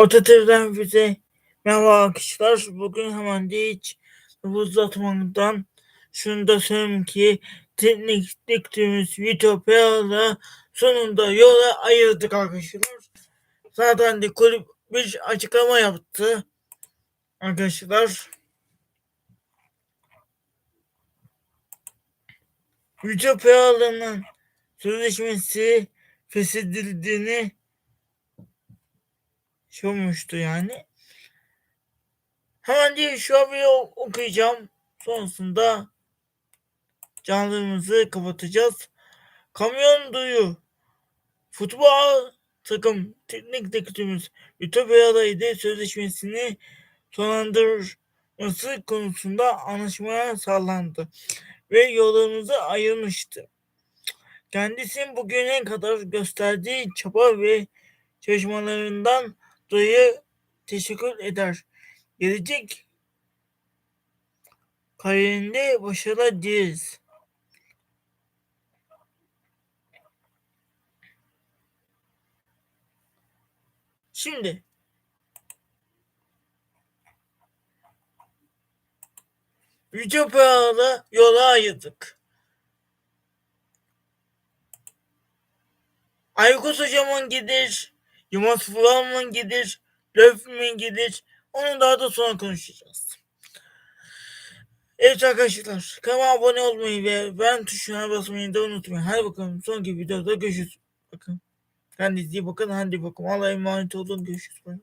Atatürk'ten bize merhaba arkadaşlar. Bugün hemen de hiç uzatmadan şunu da söyleyeyim ki teknik diktiğimiz Vitopya'la sonunda yola ayırdık arkadaşlar. Zaten de kulüp bir açıklama yaptı arkadaşlar. Vitopya'nın sözleşmesi feshedildiğini şey olmuştu yani. Hemen değil şu haberi okuyacağım. Sonrasında canlımızı kapatacağız. Kamyon duyu. Futbol takım teknik direktörümüz Ütopya'daydı sözleşmesini sonlandırması konusunda anlaşmaya sağlandı ve yollarımızı ayrılmıştı. Kendisinin bugüne kadar gösterdiği çaba ve çalışmalarından dolayı teşekkür eder. Gelecek kariyerinde başarılar dileriz. Şimdi Ütopya'da yola ayırdık. Aykut hocamın gider, Yılmaz Fural'ın gider, Löfmin gider. Onu daha da sonra konuşacağız. Evet arkadaşlar kanalıma abone olmayı ve ben tuşuna basmayı da unutmayın. Hadi bakalım sonraki videoda görüşürüz. Bakın. Kendinize iyi bakın. Hadi bakalım. Allah'a emanet olun. Görüşürüz.